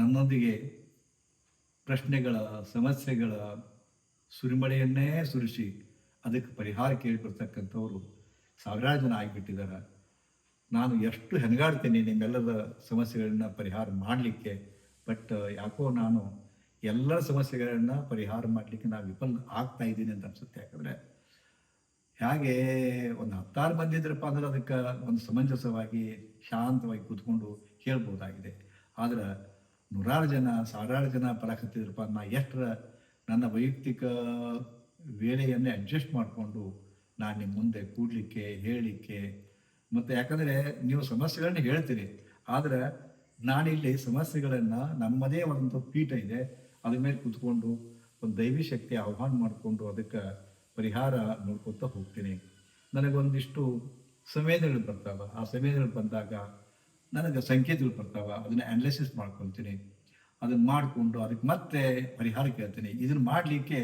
ನನ್ನೊಂದಿಗೆ ಪ್ರಶ್ನೆಗಳ, ಸಮಸ್ಯೆಗಳ ಸುರಿಮಳೆಯನ್ನೇ ಸುರಿಸಿ ಅದಕ್ಕೆ ಪರಿಹಾರ ಕೇಳಿಕೊಡ್ತಕ್ಕಂಥವ್ರು ಸಾವಿರಾರು ಜನ ಆಗಿಬಿಟ್ಟಿದ್ದಾರೆ. ನಾನು ಎಷ್ಟು ಹೆಣಗಾಡ್ತೀನಿ ನಿಮ್ಮೆಲ್ಲದ ಸಮಸ್ಯೆಗಳನ್ನ ಪರಿಹಾರ ಮಾಡಲಿಕ್ಕೆ, ಬಟ್ ಯಾಕೋ ನಾನು ಎಲ್ಲ ಸಮಸ್ಯೆಗಳನ್ನ ಪರಿಹಾರ ಮಾಡಲಿಕ್ಕೆ ನಾನು ವಿಫಲ ಆಗ್ತಾ ಇದ್ದೀನಿ ಅಂತ ಅನ್ಸುತ್ತೆ. ಯಾಕಂದರೆ ಹೇಗೆ ಒಂದು ಹತ್ತಾರು ಮಂದಿ ಇದ್ರಪ್ಪ ಅಂದ್ರೆ ಅದಕ್ಕೆ ಒಂದು ಸಮಂಜಸವಾಗಿ ಶಾಂತವಾಗಿ ಕೂತ್ಕೊಂಡು ಹೇಳ್ಬೋದಾಗಿದೆ. ಆದ್ರೆ ನೂರಾರು ಜನ, ಸಾವಿರಾರು ಜನ ಬರಕತ್ತಿದ್ರಪ್ಪ ನಾ ಎಷ್ಟರ ನನ್ನ ವೈಯಕ್ತಿಕ ವೇಳೆಯನ್ನೇ ಅಡ್ಜಸ್ಟ್ ಮಾಡಿಕೊಂಡು ನಾನು ನಿಮ್ಮ ಮುಂದೆ ಕೂಡಲಿಕ್ಕೆ ಹೇಳಲಿಕ್ಕೆ ಮತ್ತು ಯಾಕಂದರೆ ನೀವು ಸಮಸ್ಯೆಗಳನ್ನ ಹೇಳ್ತೀರಿ, ಆದರೆ ನಾನಿಲ್ಲಿ ಸಮಸ್ಯೆಗಳನ್ನು ನಮ್ಮದೇ ಒಂದು ಪೀಠ ಇದೆ, ಅದ್ರ ಮೇಲೆ ಕೂತ್ಕೊಂಡು ಒಂದು ದೈವಿ ಶಕ್ತಿ ಆಹ್ವಾನ ಮಾಡಿಕೊಂಡು ಅದಕ್ಕೆ ಪರಿಹಾರ ನೋಡ್ಕೊತಾ ಹೋಗ್ತೀನಿ. ನನಗೊಂದಿಷ್ಟು ಸಂವೇದನೆಗಳು ಬರ್ತಾವ, ಆ ಸಂವೇದನೆಗಳು ಬಂದಾಗ ನನಗೆ ಸಂಕೇತಗಳು ಬರ್ತಾವ, ಅದನ್ನ ಅನಾಲಿಸಿಸ್ ಮಾಡ್ಕೊಳ್ತೀನಿ ಅದನ್ನ ಮಾಡಿಕೊಂಡು ಅದಕ್ಕೆ ಮತ್ತೆ ಪರಿಹಾರ ಕೇಳ್ತೀನಿ. ಇದನ್ನ ಮಾಡಲಿಕ್ಕೆ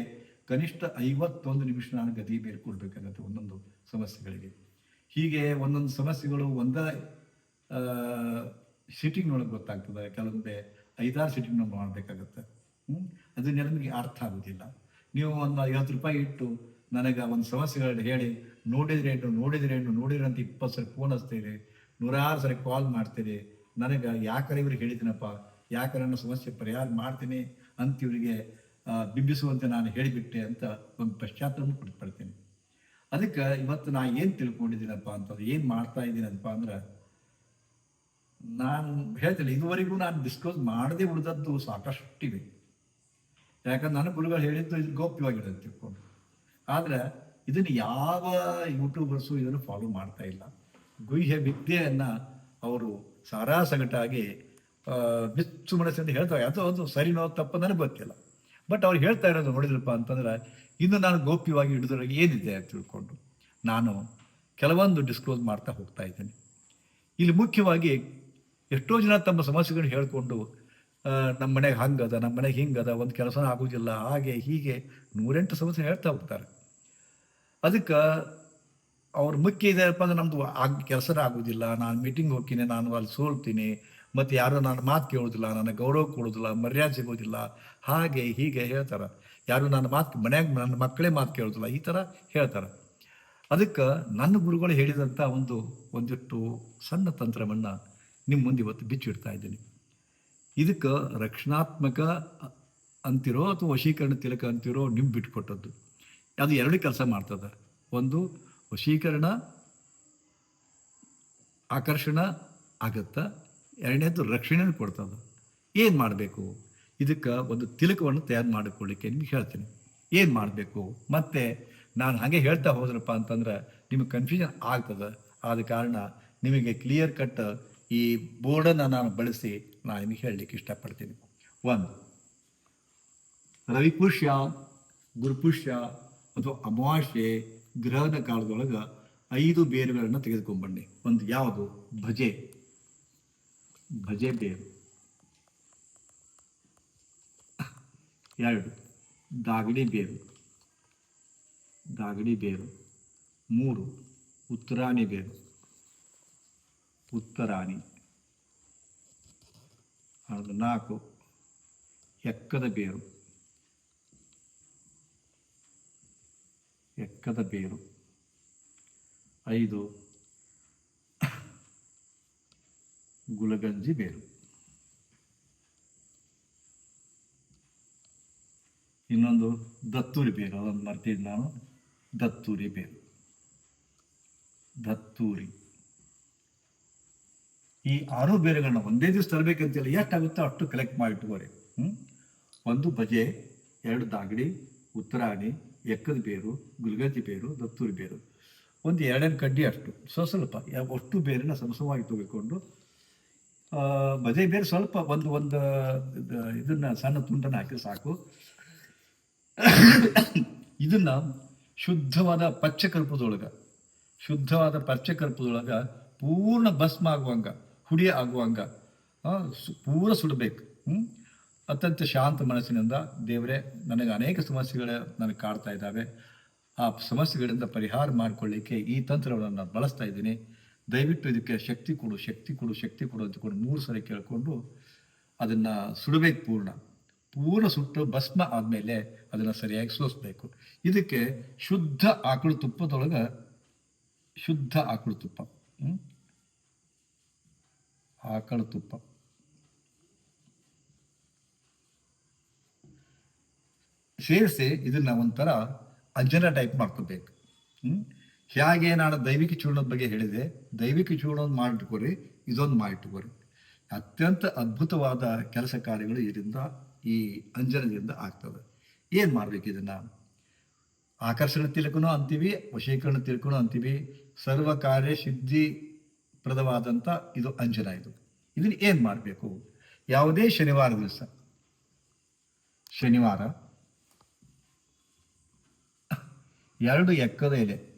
ಕನಿಷ್ಠ ಐವತ್ತೊಂದು ನಿಮಿಷ ನಾನು ಗದಿ ಬೇರೆ ಕೊಡ್ಬೇಕಾಗತ್ತೆ ಒಂದೊಂದು ಸಮಸ್ಯೆಗಳಿಗೆ. ಹೀಗೆ ಒಂದೊಂದು ಸಮಸ್ಯೆಗಳು ಒಂದ ಸಿಟ್ಟಿಂಗ್ನೊಳಗೆ ಗೊತ್ತಾಗ್ತದೆ. ಕೆಲವೊಂದೇ ಐದಾರು ಸಿಟಿಂಗ್ ಮಾಡಬೇಕಾಗತ್ತೆ. ಅದನ್ನೆಲ್ಲ ನಮಗೆ ಅರ್ಥ ಆಗೋದಿಲ್ಲ. ನೀವು ಒಂದು ಐವತ್ತು ರೂಪಾಯಿ ಇಟ್ಟು ನನಗೆ ಒಂದು ಸಮಸ್ಯೆಗಳನ್ನ ಹೇಳಿ ನೋಡಿದ್ರೇನು ನೋಡಿದ್ರೆ ಅಂತ ಇಪ್ಪತ್ತು ಸರಿ ಫೋನ್ ಹಚ್ತೀರಿ ನೂರಾರು ಸರಿ ಕಾಲ್ ಮಾಡ್ತೀರಿ. ನನಗೆ ಯಾಕರ ಇವ್ರಿಗೆ ಹೇಳಿದ್ದೀನಪ್ಪ ಯಾಕರ ನನ್ನ ಸಮಸ್ಯೆ ಪರಿಹಾರ ಮಾಡ್ತೀನಿ ಅಂತ ಇವರಿಗೆ ಬಿಂಬಿಸುವಂತೆ ನಾನು ಹೇಳಿಬಿಟ್ಟೆ ಅಂತ ಒಂದು ಪಶ್ಚಾತ್ತಾಪ ಪಡ್ತೀನಿ ಅದಕ್ಕೆ ಇವತ್ತು ನಾ ಏನು ತಿಳ್ಕೊಂಡಿದ್ದೀನಪ್ಪ ಅಂತಂದ್ರೆ, ಏನು ಮಾಡ್ತಾ ಇದ್ದೀನಪ್ಪ ಅಂದ್ರೆ, ನಾನು ಹೇಳ್ತೀನಿ ಇದುವರೆಗೂ ನಾನು ಡಿಸ್ಕಸ್ ಮಾಡದೆ ಉಳಿದದ್ದು ಸಾಕಷ್ಟಿವೆ. ಯಾಕಂದ್ರೆ ನನ್ನ ಗುರುಗಳು ಹೇಳಿದ್ದು ಇದು ಗೌಪ್ಯವಾಗಿರೋದು ತಿಳ್ಕೊಂಡು. ಆದರೆ ಇದನ್ನು ಯಾವ ಯೂಟ್ಯೂಬರ್ಸು ಇದನ್ನು ಫಾಲೋ ಮಾಡ್ತಾ ಇಲ್ಲ. ಗುಹ್ಯ ವಿದ್ಯೆಯನ್ನು ಅವರು ಸಾರಾಸಗಟಾಗಿ ಬಿಚ್ಚು ಮನಸ್ಸಿಂದ ಹೇಳ್ತಾರೆ. ಅದು ಅದು ಸರಿನೋ ತಪ್ಪು ನನಗೆ ಗೊತ್ತಿಲ್ಲ. ಬಟ್ ಅವ್ರು ಹೇಳ್ತಾ ಇರೋದು ನೋಡಿದ್ರಪ್ಪ ಅಂತಂದ್ರೆ, ಇನ್ನು ನಾನು ಗೋಪ್ಯವಾಗಿ ಹಿಡಿದ್ರಾಗ ಏನಿದೆ ಅಂತ ತಿಳ್ಕೊಂಡು ನಾನು ಕೆಲವೊಂದು ಡಿಸ್ಕ್ಲೋಸ್ ಮಾಡ್ತಾ ಹೋಗ್ತಾ ಇದ್ದೀನಿ. ಇಲ್ಲಿ ಮುಖ್ಯವಾಗಿ ಎಷ್ಟೋ ಜನ ತಮ್ಮ ಸಮಸ್ಯೆಗಳನ್ನ ಹೇಳ್ಕೊಂಡು ನಮ್ಮ ಮನೆಗೆ ಹಂಗದ, ನಮ್ಮ ಮನೆಗೆ ಹಿಂಗದ, ಒಂದು ಕೆಲಸನ ಆಗೋದಿಲ್ಲ, ಹಾಗೆ ಹೀಗೆ ನೂರೆಂಟು ಸಮಸ್ಯೆ ಹೇಳ್ತಾ ಹೋಗ್ತಾರೆ. ಅದಕ್ಕೆ ಅವ್ರ ಮುಖ್ಯ ಇದೆಯಪ್ಪ ಅಂದ್ರೆ ನಮ್ದು ಆಗ ಕೆಲಸರ ಆಗೋದಿಲ್ಲ. ನಾನು ಮೀಟಿಂಗ್ ಹೋಗ್ತೀನಿ, ನಾನು ಅಲ್ಲಿ ಸೋಲ್ತೀನಿ. ಮತ್ತು ಯಾರು ನಾನು ಮಾತು ಕೇಳೋದಿಲ್ಲ, ನನ್ನ ಗೌರವ ಕೊಡೋದಿಲ್ಲ, ಮರ್ಯಾದೆ ಸಿಗೋದಿಲ್ಲ. ಹಾಗೆ ಹೀಗೆ ಹೇಳ್ತಾರೆ. ಯಾರು ನನ್ನ ಮಾತು ಮನ್ಯಾಗ ನನ್ನ ಮಕ್ಕಳೇ ಮಾತು ಕೇಳೋದಿಲ್ಲ, ಈ ಥರ ಹೇಳ್ತಾರೆ. ಅದಕ್ಕೆ ನನ್ನ ಗುರುಗಳು ಹೇಳಿದಂಥ ಒಂದು, ಒಂದಿಷ್ಟು ಸಣ್ಣ ತಂತ್ರವನ್ನು ನಿಮ್ಮ ಮುಂದೆ ಇವತ್ತು ಬಿಚ್ಚಿಡ್ತಾ ಇದ್ದೀನಿ. ಇದಕ್ಕೆ ರಕ್ಷಣಾತ್ಮಕ ಅಂತಿರೋ ಅಥವಾ ವಶೀಕರಣ ತಿಲಕ ಅಂತಿರೋ ನಿಮ್ಮ ಬಿಟ್ಕೊಟ್ಟದ್ದು. ಅದು ಎರಡು ಕೆಲಸ ಮಾಡ್ತದೆ. ಒಂದು ವಶೀಕರಣ, ಆಕರ್ಷಣ ಆಗತ್ತ. ಎರಡನೇದು ರಕ್ಷಣೆನೂ ಕೊಡ್ತದೆ. ಏನು ಮಾಡಬೇಕು? ಇದಕ್ಕೆ ಒಂದು ತಿಲಕವನ್ನು ತಯಾರು ಮಾಡಿಕೊಳ್ಳಿಕ್ಕೆ ನಿಮ್ಗೆ ಹೇಳ್ತೀನಿ. ಏನು ಮಾಡಬೇಕು? ಮತ್ತು ನಾನು ಹಾಗೆ ಹೇಳ್ತಾ ಹೋದ್ರಪ್ಪ ಅಂತಂದ್ರೆ ನಿಮಗೆ ಕನ್ಫ್ಯೂಷನ್ ಆಗ್ತದೆ. ಆದ ಕಾರಣ ನಿಮಗೆ ಕ್ಲಿಯರ್ ಕಟ್ ಈ ಬೋರ್ಡನ್ನು ನಾನು ಬಳಸಿ ನಾನು ನಿಮಗೆ ಹೇಳಲಿಕ್ಕೆ ಇಷ್ಟಪಡ್ತೀನಿ. ಒಂದು, ರವಿಪುಷ್ಯ, ಗುರುಪುಷ್ಯ ಅಥವಾ ಅಮಾವಾಸ್ಯೆ ಗ್ರಹದ ಕಾಲದೊಳಗೆ ಐದು ಬೇರುಗಳನ್ನು ತೆಗೆದುಕೊಂಡ್ಬನ್ನಿ ಒಂದು ಯಾವುದು? ಭಜೆ. ಭಜೆ ಬೇರು. ಎರಡು, ದಾಗಡಿ ಬೇರು. ದಾಗಡಿ ಬೇರು. ಮೂರು, ಉತ್ತರಾಣಿ ಬೇರು. ಉತ್ತರಾಣಿ. ಅದು ನಾಲ್ಕು, ಎಕ್ಕದ ಬೇರು. ಎಕ್ಕದ ಬೇರು. ಐದು. ಗುಲಗಂಜಿ ಬೇರು. ಇನ್ನೊಂದು ದತ್ತೂರಿ ಬೇರು. ಅದನ್ನು ಮರ್ತೀನಿ ನಾನು. ದತ್ತೂರಿ ಬೇರು. ದತ್ತೂರಿ. ಈ ಆರು ಬೇರುಗಳನ್ನ ಒಂದೇ ದಿವಸ ತರಬೇಕಂತೇಳಿ ಎಷ್ಟಾಗುತ್ತೋ ಅಷ್ಟು ಕಲೆಕ್ಟ್ ಮಾಡಿ ಇಟ್ಕೋರಿ ಹ್ಞೂ ಒಂದು ಬಜೆ ಎರಡು ದಾಗಡಿ ಉತ್ತರಾಣಿ ಎಕ್ಕದ ಬೇರು, ಗುಲ್ಗಂಜಿ ಬೇರು, ದತ್ತೂರಿ ಬೇರು. ಒಂದು ಎರಡನೇ ಕಡ್ಡಿ ಅಷ್ಟು. ಸ್ವಲ್ಪ ಯಾವ- ಅಷ್ಟು ಬೇರನ್ನ ಸಮಸವಾಗಿ ತೆಗೆದುಕೊಂಡು ಬಜೆ ಬೇರೆ ಸ್ವಲ್ಪ ಒಂದು ಒಂದು, ಇದು- ಇದನ್ನ ಸಣ್ಣ ತುಂಡನ್ನು ಹಾಕಿ ಸಾಕು. ಇದನ್ನ ಶುದ್ಧವಾದ ಪಚ್ಚಕಲ್ಪದೊಳಗೆ ಶುದ್ಧವಾದ ಪಚ್ಚಕಲ್ಪದೊಳಗೆ ಪೂರ್ಣ ಭಸ್ಮ ಆಗುವಂಗ, ಹುಡಿ ಆಗುವಂಗ ಪೂರ ಸುಡಬೇಕು. ಹ್ಮ್? ಅತ್ಯಂತ ಶಾಂತ ಮನಸ್ಸಿನಿಂದ ದೇವರೇ, ನನಗೆ ಅನೇಕ ಸಮಸ್ಯೆಗಳು ನನಗೆ ಕಾಡ್ತಾ ಇದ್ದಾವೆ. ಆ ಸಮಸ್ಯೆಗಳಿಂದ ಪರಿಹಾರ ಮಾಡಿಕೊಳ್ಳಿಕ್ಕೆ ಈ ತಂತ್ರವನ್ನು ನಾನು ಬಳಸ್ತಾ ಇದ್ದೀನಿ. ದಯವಿಟ್ಟು ಇದಕ್ಕೆ ಶಕ್ತಿ ಕೊಡು ಶಕ್ತಿ ಕೊಡು ಶಕ್ತಿ ಕೊಡು ಅಂತಕೊಂಡು ಮೂರು ಸಲ ಕೇಳಿಕೊಂಡು ಅದನ್ನು ಸುಡಬೇಕು ಪೂರ್ಣ. ಪೂರ್ಣ ಸುಟ್ಟು ಭಸ್ಮ ಆದಮೇಲೆ ಅದನ್ನು ಸರಿಯಾಗಿ ಸೋಸಬೇಕು. ಇದಕ್ಕೆ ಶುದ್ಧ ಆಕಳು ತುಪ್ಪದೊಳಗೆ ಶುದ್ಧ ಆಕಳು ತುಪ್ಪ? ಆಕಳ ತುಪ್ಪ. ಸೇರಿಸಿ ಇದನ್ನ ಒಂಥರ ಅಂಜನ ಟೈಪ್ ಮಾಡ್ಕೋಬೇಕು. ಹ್ಮ್? ಹೇಗೆ ನಾನು ದೈವಿಕ ಚೂರ್ಣದ ಬಗ್ಗೆ ಹೇಳಿದೆ, ದೈವಿಕ ಚೂರ್ಣ ಮಾಡಿಟ್ಕೊರಿ, ಇದೊಂದು ಮಾಡಿಟ್ಕೊರಿ. ಅತ್ಯಂತ ಅದ್ಭುತವಾದ ಕೆಲಸ ಕಾರ್ಯಗಳು ಇದರಿಂದ ಈ ಅಂಜನದಿಂದ ಆಗ್ತದೆ. ಏನು ಮಾಡ್ಬೇಕು ಇದನ್ನ? ಆಕರ್ಷಣ ತಿಲಕನೂ ಅಂತೀವಿ, ವಶೀಕರಣ ತಿಲಕನೂ ಅಂತೀವಿ, ಸರ್ವ ಕಾರ್ಯ ಸಿದ್ಧಿ ಪ್ರದವಾದಂಥ ಇದು ಅಂಜನ ಇದು. ಇದನ್ನ ಏನು ಮಾಡಬೇಕು? ಯಾವುದೇ ಶನಿವಾರ ದಿವಸ. ಶನಿವಾರ ಎರಡು ಎಕ್ಕದ ಎಲೆ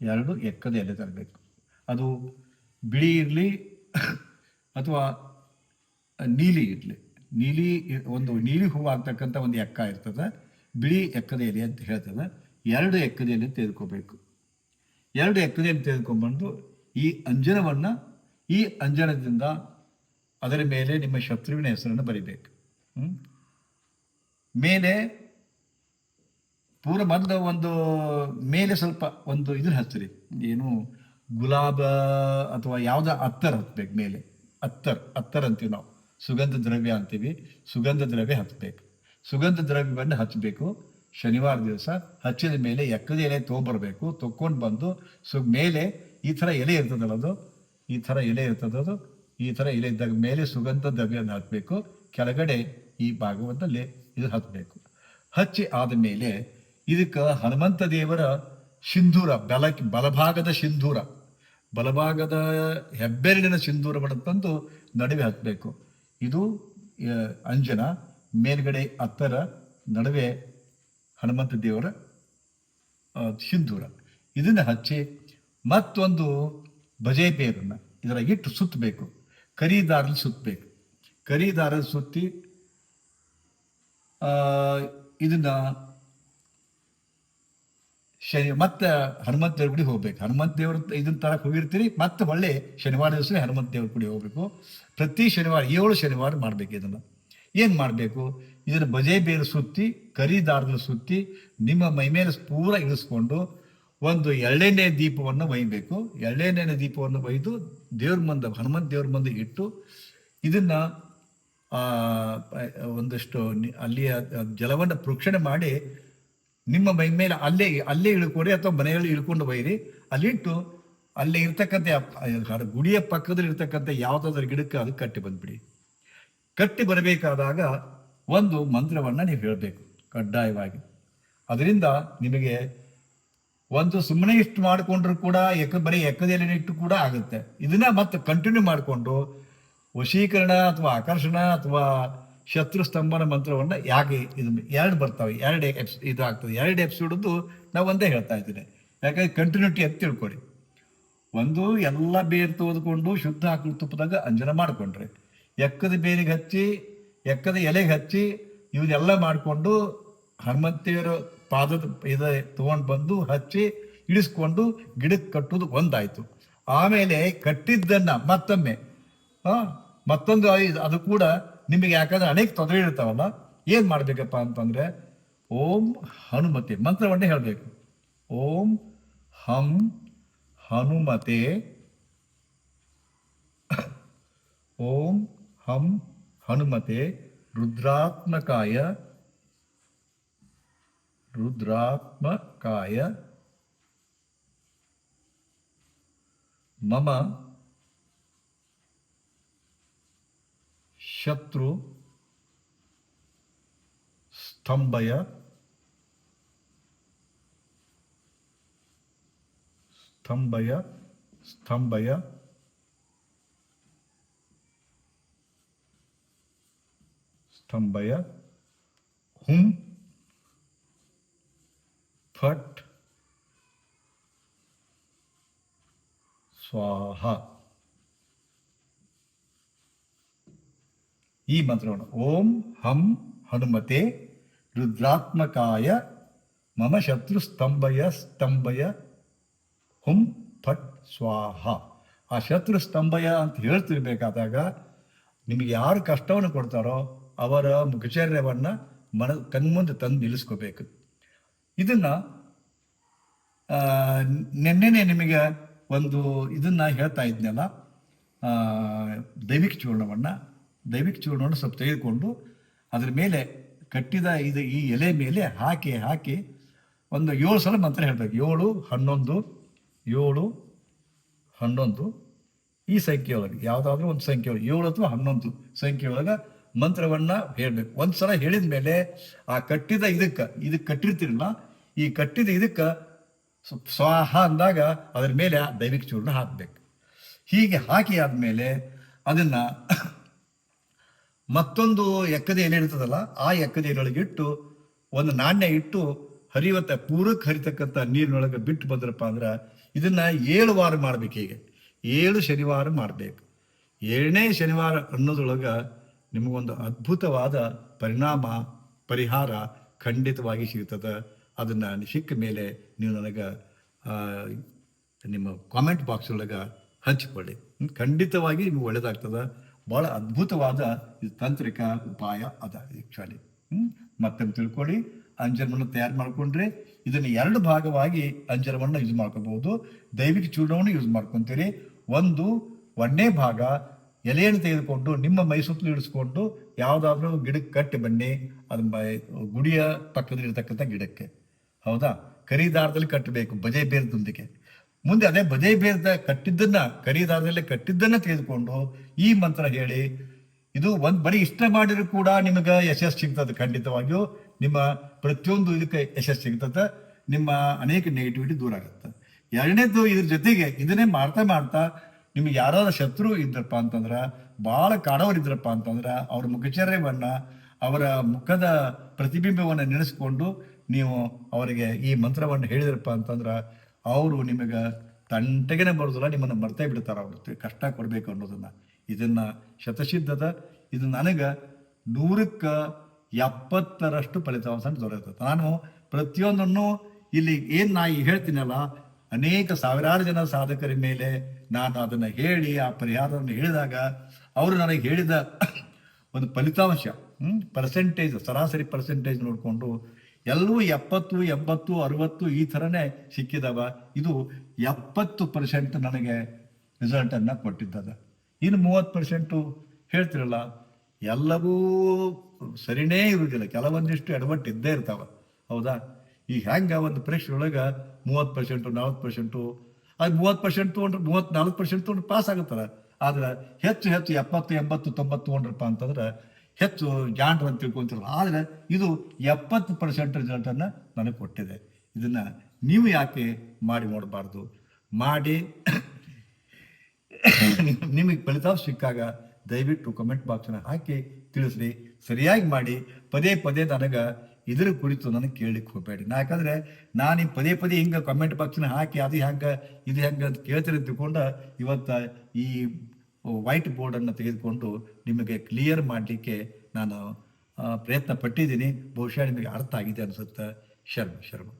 ಎರಡು ಎಕ್ಕದ ಎಲೆ ತರಬೇಕು. ಅದು ಬಿಳಿ ಇರಲಿ ಅಥವಾ ನೀಲಿ ಇರಲಿ. ನೀಲಿ ಒಂದು ನೀಲಿ ಹೂವು ಆಗ್ತಕ್ಕಂಥ ಒಂದು ಎಕ್ಕ ಇರ್ತದೆ. ಬಿಳಿ ಎಕ್ಕದ ಎಲೆ ಅಂತ ಹೇಳ್ತದೆ. ಎರಡು ಎಕ್ಕದ ಎಲೆ ತೆಗೆದುಕೋಬೇಕು. ಎರಡು ಎಕ್ಕದ ಎಲೆ ತೆಗೆದುಕೊಂಡ್ಬಂದು ಈ ಅಂಜನವನ್ನು ಈ ಅಂಜನದಿಂದ ಅದರ ಮೇಲೆ ನಿಮ್ಮ ಶತ್ರುವಿನ ಹೆಸರನ್ನು ಬರಿಬೇಕು. ಹ್ಮ್? ಮೇಲೆ ಪೂರ ಬಂದ ಒಂದು ಮೇಲೆ ಸ್ವಲ್ಪ ಒಂದು ಇದನ್ನ ಹಚ್ಚಿರಿ. ಏನು ಗುಲಾಬ ಅಥವಾ ಯಾವ್ದ ಅತ್ತರ್ ಹತ್ಬೇಕು ಮೇಲೆ. ಅತ್ತರ್ ಅತ್ತರ್ ಅಂತೀವಿ ನಾವು. ಸುಗಂಧ ದ್ರವ್ಯ ಅಂತೀವಿ. ಸುಗಂಧ ದ್ರವ್ಯ ಹಚ್ಬೇಕು ಸುಗಂಧ ದ್ರವ್ಯವನ್ನು ಹಚ್ಚಬೇಕು ಶನಿವಾರ ದಿವಸ ಹಚ್ಚಿದ ಮೇಲೆ ಎಕ್ಕದ ಎಲೆ ತೊಗೊಂಬರ್ಬೇಕು ತೊಗೊಂಡು ಬಂದು ಸು ಮೇಲೆ ಈ ಥರ ಎಲೆ ಇರ್ತದಲ್ಲ ಅದು? ಈ ಥರ ಎಲೆ ಇರ್ತದದು ಈ ಥರ ಎಲೆ ಇದ್ದಾಗ ಮೇಲೆ ಸುಗಂಧ ದ್ರವ್ಯವನ್ನು ಹಚ್ಚಬೇಕು ಕೆಳಗಡೆ ಈ ಇದು ಹಚ್ಚಬೇಕು ಹಚ್ಚಿ ಆದ ಮೇಲೆ ಇದಕ್ಕೆ ಹನುಮಂತ ದೇವರ ಸಿಂಧೂರ ಬಲ ಬಲಭಾಗದ ಸಿಂಧೂರ, ಬಲಭಾಗದ ಹೆಬ್ಬೆರಳಿನ ಸಿಂಧೂರವನ್ನು ತಂದು ನಡುವೆ ಹಚ್ಚಬೇಕು ಇದು ಅಂಜನ ಮೇಲ್ಗಡೆ ಅತ್ತರ ನಡುವೆ ಹನುಮಂತ ದೇವರ ಸಿಂಧೂರ. ಇದನ್ನು ಹಚ್ಚಿ ಮತ್ತೊಂದು ಬಜೆ ಬೇರನ್ನು ಇದರ ಇಟ್ಟು ಸುತ್ತಬೇಕು. ಕರಿದಾರಲ್ಲಿ ಸುತ್ತಬೇಕು. ಕರಿದಾರಲ್ಲಿ ಸುತ್ತಿ ಇದನ್ನ ಶನಿ, ಮತ್ತೆ ಹನುಮಂತ ದೇವ್ರ ಗುಡಿ ಹೋಗ್ಬೇಕು. ಹನುಮಂತ ದೇವ್ರ ಇದನ್ನ ತರಕ್ ಹೋಗಿರ್ತೀರಿ, ಮತ್ತೆ ಒಳ್ಳೆ ಶನಿವಾರ ದಿವಸ ಹನುಮಂತ ದೇವ್ರ ಗುಡಿ ಹೋಗ್ಬೇಕು. ಪ್ರತಿ ಶನಿವಾರ, ಏಳು ಶನಿವಾರ ಮಾಡ್ಬೇಕು ಇದನ್ನ. ಏನ್ ಮಾಡಬೇಕು? ಇದನ್ನ ಬಜೆ ಬೇರು ಸುತ್ತಿ, ಕರಿ ದಾರದಲ್ಲಿ ಸುತ್ತಿ, ನಿಮ್ಮ ಮೈ ಮೇಲೆ ಪೂರ ಇಳಿಸ್ಕೊಂಡು ಒಂದು ಎಳ್ಳೆಣ್ಣೆ ದೀಪವನ್ನು ಒಯ್ಯಬೇಕು ಎಳ್ಳೆಣ್ಣೆ ದೀಪವನ್ನು ಒಯ್ದು ದೇವ್ರ ಮುಂದೆ, ಹನುಮಂತ ದೇವ್ರ ಮುಂದೆ ಇಟ್ಟು ಇದನ್ನ ಒಂದಷ್ಟು ಅಲ್ಲಿಯ ಜಲವನ್ನು ಪ್ರೋಕ್ಷಣೆ ಮಾಡಿ ನಿಮ್ಮ ಮೈ ಮೇಲೆ ಅಲ್ಲೇ ಅಲ್ಲೇ ಇಳ್ಕೊಡಿ ಅಥವಾ ಮನೆಯಲ್ಲಿ ಇಳ್ಕೊಂಡು ಬೈರಿ. ಅಲ್ಲಿಟ್ಟು ಅಲ್ಲಿ ಇರ್ತಕ್ಕಂಥ ಗುಡಿಯ ಪಕ್ಕದಲ್ಲಿ ಇರ್ತಕ್ಕಂಥ ಯಾವುದಾದ್ರೂ ಗಿಡಕ್ಕೆ ಅದು ಕಟ್ಟಿ ಬಂದ್ಬಿಡಿ. ಕಟ್ಟಿ ಬರಬೇಕಾದಾಗ ಒಂದು ಮಂತ್ರವನ್ನ ನೀವು ಹೇಳಬೇಕು ಕಡ್ಡಾಯವಾಗಿ. ಅದರಿಂದ ನಿಮಗೆ ಒಂದು ಸುಮ್ಮನೆ ಇಷ್ಟು ಮಾಡಿಕೊಂಡ್ರು ಕೂಡ ಎಕ್ಕ ಬರೀ ಎಕ್ಕದೆಲೆ ಇಟ್ಟು ಕೂಡ ಆಗುತ್ತೆ. ಇದನ್ನ ಮತ್ತೆ ಕಂಟಿನ್ಯೂ ಮಾಡಿಕೊಂಡು ವಶೀಕರಣ ಅಥವಾ ಆಕರ್ಷಣ ಅಥವಾ ಶತ್ರು ಸ್ತಂಭನ ಮಂತ್ರವನ್ನು ಯಾಕೆ ಇದು ಎರಡು ಬರ್ತಾವೆ ಎರಡು ಎಪ್ಸ್ ಇದು ಆಗ್ತದೆ ಎರಡು ಎಪಿಸೋಡದ್ದು ನಾವು ಒಂದೇ ಹೇಳ್ತಾ ಇದ್ದೀನಿ. ಯಾಕಂದ್ರೆ ಕಂಟಿನ್ಯೂಟಿ ಅಂತ ತಿಳ್ಕೊಳ್ಳಿ ಒಂದು ಎಲ್ಲ ಬೇರು ತೆಗೆದುಕೊಂಡು ಶುದ್ಧ ಆಕಳು ತುಪ್ಪದಾಗ ಅಂಜನ ಮಾಡಿಕೊಂಡ್ರೆ ಎಕ್ಕದ ಬೇರಿಗೆ ಹಚ್ಚಿ ಎಕ್ಕದ ಎಲೆಗೆ ಹಚ್ಚಿ ಇವನ್ನೆಲ್ಲ ಮಾಡಿಕೊಂಡು ಹನುಮಂತಿಯರ ಪಾದದ ಇದು ತೊಗೊಂಡು ಬಂದು ಹಚ್ಚಿ ಇಳಿಸ್ಕೊಂಡು ಗಿಡಕ್ಕೆ ಕಟ್ಟುವುದು ಒಂದಾಯ್ತು. ಆಮೇಲೆ ಕಟ್ಟಿದ್ದನ್ನ ಮತ್ತೊಮ್ಮೆ ಆ, ಮತ್ತೊಂದು ಅದು ಕೂಡ ನಿಮಗೆ ಯಾಕಂದ್ರೆ ಅನೇಕ ತೊಂದರೆ ಇರ್ತಾವಲ್ಲ, ಏನ್ ಮಾಡ್ಬೇಕಪ್ಪ ಅಂತಂದ್ರೆ, ಓಂ ಹನುಮತೆ, ಮಂತ್ರವನ್ನೇ ಹೇಳಬೇಕು. ಓಂ ಹಂ ಹನುಮತೆ. ಓಂ ಹಂ ಹನುಮತೆ, ರುದ್ರಾತ್ಮಕಾಯ ರುದ್ರಾತ್ಮಕಾಯ, ಮಮ ಶತ್ರು ಸ್ತಂಭಯ ಸ್ತಂಭಯ ಸ್ತಂಭಯ ಸ್ತಂಭಯ ಹುಂ ಫಟ್ ಸ್ವಾಹ ಈ ಮಂತ್ರವನ್ನು ಓಂ ಹಂ ಹನುಮತೆ ರುದ್ರಾತ್ಮಕಾಯ ಮಮ ಶತ್ರು ಸ್ತಂಭಯ ಸ್ತಂಭಯ ಹುಂ ಫಟ್ ಸ್ವಾಹ. ಆ ಶತ್ರು ಸ್ತಂಭಯ ಅಂತ ಹೇಳ್ತಿರ್ಬೇಕಾದಾಗ ನಿಮಗೆ ಯಾರು ಕಷ್ಟವನ್ನು ಕೊಡ್ತಾರೋ ಅವರ ಮುಖಚರ್ಯವನ್ನು ಮನ ಕಣ್ಮುಂದೆ ತಂದು ನಿಲ್ಲಿಸ್ಕೋಬೇಕು. ಇದನ್ನ ನಿನ್ನೆನೆ ನಿಮಗೆ ಒಂದು ಇದನ್ನ ಹೇಳ್ತಾ ಇದ್ನಲ್ಲ ದೈವಿಕ ಚೂರ್ಣವನ್ನು ದೈವಿಕ ಚೂರ್ಣವನ್ನು ಸ್ವಲ್ಪ ತೆಗೆದುಕೊಂಡು ಅದ್ರ ಮೇಲೆ ಕಟ್ಟಿದ ಇದು ಈ ಎಲೆ ಮೇಲೆ ಹಾಕಿ ಹಾಕಿ ಒಂದು ಏಳು ಸಲ ಮಂತ್ರ ಹೇಳಬೇಕು. ಏಳು, ಹನ್ನೊಂದು ಏಳು, ಹನ್ನೊಂದು ಈ ಸಂಖ್ಯೆಯೊಳಗೆ ಯಾವುದಾದ್ರೂ ಒಂದು ಸಂಖ್ಯೆ ಏಳು ಅಥವಾ ಹನ್ನೊಂದು ಸಂಖ್ಯೆ ಒಳಗೆ ಮಂತ್ರವನ್ನು ಹೇಳಬೇಕು. ಒಂದು ಸಲ ಹೇಳಿದ ಮೇಲೆ ಆ ಕಟ್ಟಿದ ಇದಕ್ಕೆ ಇದಕ್ಕೆ ಕಟ್ಟಿರ್ತಿರಲ್ಲ, ಈ ಕಟ್ಟಿದ ಇದಕ್ಕೆ ಸ್ವ- ಸ್ವಾಹ ಅಂದಾಗ ಅದ್ರ ಮೇಲೆ ದೈವಿಕ ಚೂರ್ಣ ಹಾಕಬೇಕು. ಹೀಗೆ ಹಾಕಿ ಆದಮೇಲೆ ಅದನ್ನು ಮತ್ತೊಂದು ಎಕ್ಕದ ಎಲೆ ಆ ಎಕ್ಕದ ಎಲೆಯೊಳಗೆ ಇಟ್ಟು ಒಂದು ನಾಣ್ಯ ಇಟ್ಟು ಹರಿವತ್ತ ಪೂರಕ್ಕೆ ಹರಿತಕ್ಕಂಥ ನೀರಿನೊಳಗೆ ಬಿಟ್ಟು ಬಂದ್ರಪ್ಪ ಅಂದ್ರೆ ಇದನ್ನ ಏಳು ವಾರ ಮಾಡ್ಬೇಕು ಹೀಗೆ. ಏಳು ಶನಿವಾರ ಮಾಡಬೇಕು. ಏಳನೇ ಶನಿವಾರ ಅನ್ನೋದ್ರೊಳಗೆ ನಿಮಗೊಂದು ಅದ್ಭುತವಾದ ಪರಿಣಾಮ, ಪರಿಹಾರ ಖಂಡಿತವಾಗಿ ಸಿಗ್ತದೆ. ಅದನ್ನು ಸಿಕ್ಕ ಮೇಲೆ ನೀವು ನನಗೆ ನಿಮ್ಮ ಕಾಮೆಂಟ್ ಬಾಕ್ಸ್ ಒಳಗೆ ಹಂಚಿಕೊಳ್ಳಿ. ಖಂಡಿತವಾಗಿ ನಿಮ್ಗೆ ಒಳ್ಳೇದಾಗ್ತದೆ. ಭಾಳ ಅದ್ಭುತವಾದ ತಾಂತ್ರಿಕ ಉಪಾಯ ಅದ ಆ್ಯಕ್ಚುಲಿ ಹ್ಞೂ ಮತ್ತೊಮ್ಮೆ ತಿಳ್ಕೊಳ್ಳಿ. ಅಂಜರವನ್ನು ತಯಾರು ಮಾಡಿಕೊಂಡ್ರೆ ಇದನ್ನು ಎರಡು ಭಾಗವಾಗಿ ಅಂಜರವನ್ನು ಯೂಸ್ ಮಾಡ್ಕೋಬಹುದು. ದೈವಿಕ ಚೂರ್ಣವನ್ನು ಯೂಸ್ ಮಾಡ್ಕೊತೀರಿ. ಒಂದು ಒಂದನೇ ಭಾಗ ಎಲೆಯನ್ನು ತೆಗೆದುಕೊಂಡು ನಿಮ್ಮ ಮೈ ಸುತ್ತಲೂ ಯಾವುದಾದ್ರೂ ಗಿಡಕ್ಕೆ ಕಟ್ಟಿ ಬನ್ನಿ. ಅದು ಗುಡಿಯ ಪಕ್ಕದಲ್ಲಿ ಇರತಕ್ಕಂಥ ಗಿಡಕ್ಕೆ. ಹೌದಾ? ಕರಿದಾರದಲ್ಲಿ ಕಟ್ಟಬೇಕು, ಬಜೆ ಬೇರದೊಂದಿಗೆ. ಮುಂದೆ ಅದೇ ಬಜೆ ಬೇಸದ ಕಟ್ಟಿದ್ದನ್ನ, ಕರಿ ಕಟ್ಟಿದ್ದನ್ನ ತೆಗೆದುಕೊಂಡು ಈ ಮಂತ್ರ ಹೇಳಿ, ಇದು ಒಂದ್ ಬರೀ ಇಷ್ಟ ಮಾಡಿದ್ರು ಕೂಡ ನಿಮಗೆ ಯಶಸ್ಸು ಸಿಗ್ತದೆ ಖಂಡಿತವಾಗಿಯೂ. ನಿಮ್ಮ ಪ್ರತಿಯೊಂದು ಇದಕ್ಕೆ ಯಶಸ್ಸು ಸಿಗ್ತದೆ. ನಿಮ್ಮ ಅನೇಕ ನೆಗೆಟಿವಿಟಿ ದೂರ ಆಗುತ್ತೆ. ಎರಡನೇದು ಇದ್ರ ಜೊತೆಗೆ ಇದನ್ನೇ ಮಾಡ್ತಾ ಮಾಡ್ತಾ, ನಿಮ್ಗೆ ಯಾರಾದ್ರೂ ಶತ್ರು ಇದ್ರಪ್ಪ ಅಂತಂದ್ರ ಬಹಳ ಕಾಡೋರು ಇದ್ರಪ್ಪ ಅಂತಂದ್ರ, ಅವ್ರ ಮುಖಚರ್ಯವನ್ನ, ಅವರ ಮುಖದ ಪ್ರತಿಬಿಂಬವನ್ನು ನೆನೆಸ್ಕೊಂಡು ನೀವು ಅವರಿಗೆ ಈ ಮಂತ್ರವನ್ನು ಹೇಳಿದ್ರಪ್ಪ ಅಂತಂದ್ರ ಅವರು ನಿಮಗೆ ತಂಟೆಗೆನೆ ಬರೋದಿಲ್ಲ, ನಿಮ್ಮನ್ನು ಮರ್ತೇ ಬಿಡ್ತಾರೆ ಅವರು. ಕಷ್ಟ ಕೊಡಬೇಕು ಅನ್ನೋದನ್ನು. ಇದನ್ನು ಶತಸಿದ್ಧದ ಇದು ನನಗೆ ನೂರಕ್ಕೆ ಎಪ್ಪತ್ತರಷ್ಟು ಫಲಿತಾಂಶ ದೊರೆಯುತ್ತೆ ನಾನು ಪ್ರತಿಯೊಂದನ್ನು ಇಲ್ಲಿ ಏನು ನಾ ಈಗ ಹೇಳ್ತೀನಲ್ಲ, ಅನೇಕ ಸಾವಿರಾರು ಜನ ಸಾಧಕರ ಮೇಲೆ ನಾನು ಅದನ್ನು ಹೇಳಿ, ಆ ಪರಿಹಾರವನ್ನು ಹೇಳಿದಾಗ ಅವರು ನನಗೆ ಹೇಳಿದ ಒಂದು ಫಲಿತಾಂಶ ಪರ್ಸೆಂಟೇಜ್ ಸರಾಸರಿ ಪರ್ಸೆಂಟೇಜ್ ನೋಡಿಕೊಂಡು ಎಲ್ಲವೂ ಎಪ್ಪತ್ತು, ಎಂಬತ್ತು, ಅರವತ್ತು ಈ ಥರನೇ ಸಿಕ್ಕಿದವ. ಇದು ಎಪ್ಪತ್ತು ಪರ್ಸೆಂಟ್ ನನಗೆ ರಿಸಲ್ಟನ್ನು ಕೊಟ್ಟಿದ್ದದ. ಇನ್ನು ಮೂವತ್ತು ಪರ್ಸೆಂಟು ಹೇಳ್ತಿರಲ್ಲ, ಎಲ್ಲವೂ ಸರಿನೇ ಇರುವುದಿಲ್ಲ ಕೆಲವೊಂದಿಷ್ಟು ಎಡವಟ್ಟು ಇದ್ದೇ ಇರ್ತಾವ. ಹೌದಾ? ಈ ಹೆಂಗೆ ಒಂದು ಪರೀಕ್ಷೆ ಒಳಗೆ ಮೂವತ್ತು ಪರ್ಸೆಂಟು ನಲ್ವತ್ತು ಪರ್ಸೆಂಟು ಅದು ಮೂವತ್ತು ಪರ್ಸೆಂಟ್ ತೊಗೊಂಡ್ರೆ ಮೂವತ್ತು ನಾಲ್ಕು ಪರ್ಸೆಂಟ್ ತೊಗೊಂಡ್ರೆ ಪಾಸ್ ಆಗುತ್ತಲ್ಲ. ಆದ್ರೆ ಹೆಚ್ಚು ಹೆಚ್ಚು ಎಪ್ಪತ್ತು, ಎಂಬತ್ತು, ತೊಂಬತ್ತು ತೊಗೊಂಡ್ರಪ್ಪ ಅಂತಂದ್ರೆ ಹೆಚ್ಚು ಜಾಂಡ್ರು ಅಂತ ತಿಳ್ಕೊಂತಿರಲ್ಲ. ಆದರೆ ಇದು ಎಪ್ಪತ್ತು ಪರ್ಸೆಂಟ್ ರಿಸಲ್ಟನ್ನು ನನಗೆ ಕೊಟ್ಟಿದೆ. ಇದನ್ನು ನೀವು ಯಾಕೆ ಮಾಡಿ ನೋಡಬಾರ್ದು? ಮಾಡಿ ನಿಮಗೆ ಫಲಿತಾಂಶ ಸಿಕ್ಕಾಗ ದಯವಿಟ್ಟು ಕಮೆಂಟ್ ಬಾಕ್ಸ್ನ ಹಾಕಿ ತಿಳಿಸ್ರಿ. ಸರಿಯಾಗಿ ಮಾಡಿ. ಪದೇ ಪದೇ ನನಗೆ ಇದರ ಕುರಿತು ನನಗೆ ಕೇಳಲಿಕ್ಕೆ ಹೋಗಬೇಡಿ. ನಾ ಯಾಕಂದ್ರೆ ನಾನು ಈ ಪದೇ ಪದೇ ಹಿಂಗೆ ಕಮೆಂಟ್ ಬಾಕ್ಸ್ನ ಹಾಕಿ ಅದು ಹೆಂಗೆ, ಇದು ಹೆಂಗೆ ಅಂತ ಕೇಳ್ತೀರಿ ತಿಳ್ಕೊಂಡು ಇವತ್ತು ಈ ವೈಟ್ ಬೋರ್ಡನ್ನು ತೆಗೆದುಕೊಂಡು ನಿಮಗೆ ಕ್ಲಿಯರ್ ಮಾಡಲಿಕ್ಕೆ ನಾನು ಪ್ರಯತ್ನ ಪಟ್ಟಿದ್ದೀನಿ ಬಹುಶಃ ನಿಮಗೆ ಅರ್ಥ ಆಗಿದೆ ಅನಿಸುತ್ತೆ. ಶರ್ಮ ಶರ್ಮ.